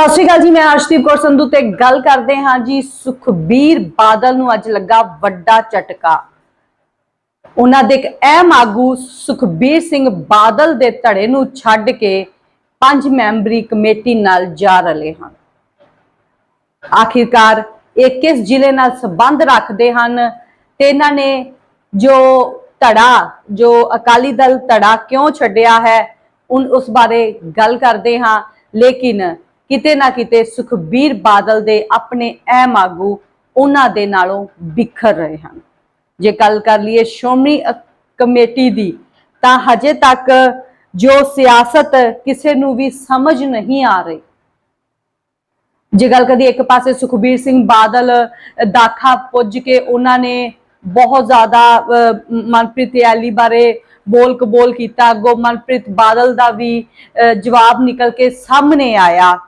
ਸਤਿ ਸ਼੍ਰੀ ਅਕਾਲ ਜੀ, ਮੈਂ ਅਰਸ਼ਦੀਪ ਕੌਰ ਸੰਧੂ ਤੇ ਗੱਲ ਕਰਦੇ ਹਾਂ ਜੀ ਸੁਖਬੀਰ ਬਾਦਲ ਨੂੰ ਅੱਜ ਲੱਗਾ ਵੱਡਾ ਝਟਕਾ। ਉਹਨਾਂ ਦੇ ਇੱਕ ਅਹਿਮ ਆਗੂ ਸੁਖਬੀਰ ਸਿੰਘ ਬਾਦਲ ਦੇ ਧੜੇ ਨੂੰ ਛੱਡ ਕੇ ਪੰਜ ਮੈਂਬਰੀ ਕਮੇਟੀ ਨਾਲ ਜਾ ਰਲੇ ਹਨ। ਆਖਿਰਕਾਰ ਇਹ ਕਿਸ ਜ਼ਿਲ੍ਹੇ ਨਾਲ ਸੰਬੰਧ ਰੱਖਦੇ ਹਨ ਤੇ ਇਹਨਾਂ ਨੇ ਜੋ ਧੜਾ, ਜੋ ਅਕਾਲੀ ਦਲ ਧੜਾ ਕਿਉਂ ਛੱਡਿਆ ਹੈ, ਉਨ ਉਸ ਬਾਰੇ ਗੱਲ ਕਰਦੇ ਹਾਂ। ਲੇਕਿਨ ਕਿਤੇ ਨਾ ਕਿਤੇ ਸੁਖਬੀਰ ਬਾਦਲ ਦੇ ਆਪਣੇ ਅਹਿਮ ਆਗੂ ਉਹਨਾਂ ਦੇ ਨਾਲੋਂ ਬਿਖਰ ਰਹੇ ਹਨ। ਜੇ ਗੱਲ ਕਰ ਲਈਏ ਸ਼੍ਰੋਮਣੀ ਕਮੇਟੀ ਦੀ ਤਾਂ ਹਜੇ ਤੱਕ ਜੋ ਸਿਆਸਤ ਕਿਸੇ ਨੂੰ ਵੀ ਸਮਝ ਨਹੀਂ ਆ ਰਹੀ। ਜੇ ਗੱਲ ਕਰੀਏ ਇੱਕ ਪਾਸੇ ਸੁਖਬੀਰ ਸਿੰਘ ਬਾਦਲ ਦਾਖਾ ਪੁੱਜ ਕੇ ਉਹਨਾਂ ਨੇ ਬਹੁਤ ਜ਼ਿਆਦਾ ਅ, ਮਨਪ੍ਰੀਤ ਐਲੀ ਬਾਰੇ ਬੋਲ ਕਬੋਲ ਕੀਤਾ ਅੱਗੋਂ ਮਨਪ੍ਰੀਤ ਬਾਦਲ ਦਾ ਵੀ ਅ, ਜਵਾਬ ਨਿਕਲ ਕੇ ਸਾਹਮਣੇ ਆਇਆ।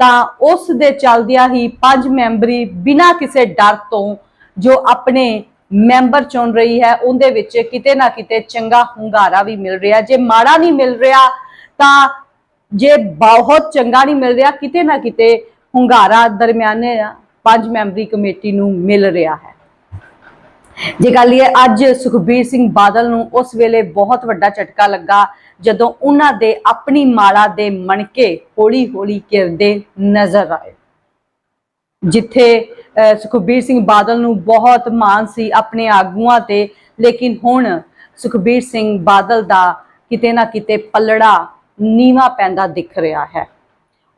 ਤਾਂ ਉਸ ਦੇ ਚੱਲਦਿਆਂ ਹੀ ਪੰਜ ਮੈਂਬਰੀ ਬਿਨਾਂ ਕਿਸੇ ਡਰ ਤੋਂ ਜੋ ਆਪਣੇ ਮੈਂਬਰ ਚੁਣ ਰਹੀ ਹੈ, ਉਹਦੇ ਵਿੱਚ ਕਿਤੇ ਨਾ ਕਿਤੇ ਚੰਗਾ ਹੁੰਗਾਰਾ ਵੀ ਮਿਲ ਰਿਹਾ। ਜੇ ਮਾੜਾ ਨਹੀਂ ਮਿਲ ਰਿਹਾ, ਤਾਂ ਜੇ ਬਹੁਤ ਚੰਗਾ ਨਹੀਂ ਮਿਲ ਰਿਹਾ, ਕਿਤੇ ਨਾ ਕਿਤੇ ਹੁੰਗਾਰਾ ਦਰਮਿਆਨੇ ਪੰਜ ਮੈਂਬਰੀ ਕਮੇਟੀ ਨੂੰ ਮਿਲ ਰਿਹਾ ਹੈ। ਜੇ ਗੱਲ ਇਹ ਅੱਜ ਸੁਖਬੀਰ ਸਿੰਘ ਬਾਦਲ ਨੂੰ ਉਸ ਵੇਲੇ ਬਹੁਤ ਵੱਡਾ ਝਟਕਾ ਲੱਗਾ ਜਦੋਂ ਉਹਨਾਂ ਦੇ ਆਪਣੀ ਮਾਲਾ ਦੇ ਮਣਕੇ ਹੌਲੀ-ਹੌਲੀ ਕਿਰਦੇ ਨਜ਼ਰ ਆਏ। ਜਿੱਥੇ ਸੁਖਬੀਰ ਸਿੰਘ ਬਾਦਲ ਨੂੰ ਬਹੁਤ ਮਾਣ ਸੀ ਆਪਣੇ ਆਗੂਆਂ ਤੇ, ਲੇਕਿਨ ਹੁਣ ਸੁਖਬੀਰ ਸਿੰਘ ਬਾਦਲ ਦਾ ਕਿਤੇ ਨਾ ਕਿਤੇ ਪੱਲੜਾ ਨੀਵਾ ਪੈਂਦਾ ਦਿਖ ਰਿਹਾ ਹੈ।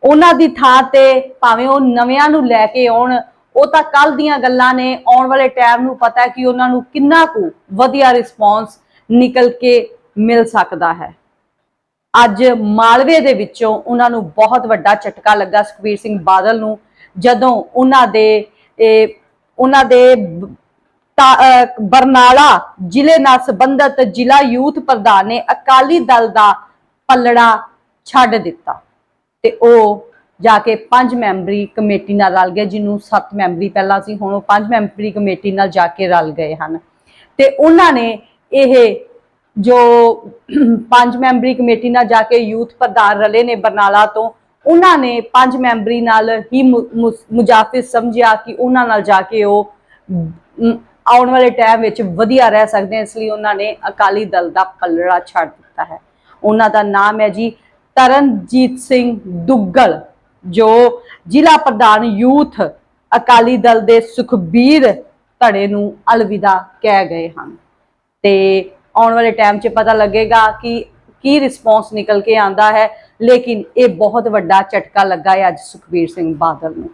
ਉਹਨਾਂ ਦੀ ਥਾਂ ਤੇ ਭਾਵੇਂ ਉਹ ਨਵਿਆਂ ਨੂੰ ਲੈ ਕੇ ਆਉਣ ਉਹ ਤਾਂ ਕੱਲ ਦੀਆਂ ਗੱਲਾਂ ਨੇ, ਆਉਣ ਵਾਲੇ ਟਾਈਮ ਨੂੰ ਪਤਾ ਹੈ ਕਿ ਉਹਨਾਂ ਨੂੰ ਕਿੰਨਾ ਕੁ ਵਧੀਆ ਰਿਸਪੌਂਸ ਨਿਕਲ ਕੇ ਮਿਲ ਸਕਦਾ ਹੈ। ਅੱਜ ਮਾਲਵੇ ਦੇ ਵਿੱਚੋਂ ਉਹਨਾਂ ਨੂੰ ਬਹੁਤ ਵੱਡਾ ਝਟਕਾ ਲੱਗਾ ਸੁਖਬੀਰ ਸਿੰਘ ਬਾਦਲ ਨੂੰ, ਜਦੋਂ ਉਹਨਾਂ ਦੇ ਉਹਨਾਂ ਦੇ ਬਰਨਾਲਾ ਜ਼ਿਲ੍ਹੇ ਨਾਲ ਸੰਬੰਧਤ ਜ਼ਿਲ੍ਹਾ ਯੂਥ ਪ੍ਰਧਾਨ ਨੇ ਅਕਾਲੀ ਦਲ ਦਾ ਪੱਲੜਾ ਛੱਡ ਦਿੱਤਾ ਤੇ ਉਹ ਜਾ ਕੇ ਪੰਜ ਮੈਂਬਰੀ ਕਮੇਟੀ ਨਾਲ ਰਲ ਗਏ, ਜਿਹਨੂੰ ਸੱਤ ਮੈਂਬਰੀ ਪਹਿਲਾਂ ਸੀ, ਹੁਣ ਉਹ ਪੰਜ ਮੈਂਬਰੀ ਕਮੇਟੀ ਨਾਲ ਜਾ ਕੇ ਰਲ ਗਏ ਹਨ। ਤੇ ਉਹਨਾਂ ਨੇ ਇਹ ਜੋ ਪੰਜ ਮੈਂਬਰੀ ਕਮੇਟੀ ਨਾਲ ਜਾ ਕੇ ਯੂਥ ਪ੍ਰਧਾਨ ਰਲੇ ਨੇ ਬਰਨਾਲਾ ਤੋਂ, ਉਹਨਾਂ ਨੇ ਪੰਜ ਮੈਂਬਰੀ ਨਾਲ ਹੀ ਮੁ- ਮੁ- ਮੁਜਾਫਿਜ਼ ਸਮਝਿਆ ਕਿ ਉਹਨਾਂ ਨਾਲ ਜਾ ਕੇ ਉਹ ਆਉਣ ਵਾਲੇ ਟਾਈਮ ਵਿੱਚ ਵਧੀਆ ਰਹਿ ਸਕਦੇ ਇਸ ਲਈ ਉਹਨਾਂ ਨੇ ਅਕਾਲੀ ਦਲ ਦਾ ਪੱਲੜਾ ਛੱਡ ਦਿੱਤਾ ਹੈ। ਉਹਨਾਂ ਦਾ ਨਾਮ ਹੈ ਜੀ ਤਰਨਜੀਤ ਸਿੰਘ ਦੁੱਗਲ। ਜੋ ਜ਼ਿਲ੍ਹਾ ਪ੍ਰਧਾਨ ਯੂਥ ਅਕਾਲੀ ਦਲ ਦੇ ਸੁਖਬੀਰ ਧੜੇ ਨੂੰ ਅਲਵਿਦਾ ਕਹਿ ਗਏ ਹਨ। ਤੇ ਆਉਣ ਵਾਲੇ ਟਾਈਮ 'ਚ ਪਤਾ ਲੱਗੇਗਾ ਕਿ ਕੀ ਰਿਸਪੌਂਸ ਨਿਕਲ ਕੇ ਆਂਦਾ ਹੈ, ਲੇਕਿਨ ਇਹ ਬਹੁਤ ਵੱਡਾ ਝਟਕਾ ਲੱਗਾ ਹੈ ਅੱਜ ਸੁਖਬੀਰ ਸਿੰਘ ਬਾਦਲ ਨੂੰ।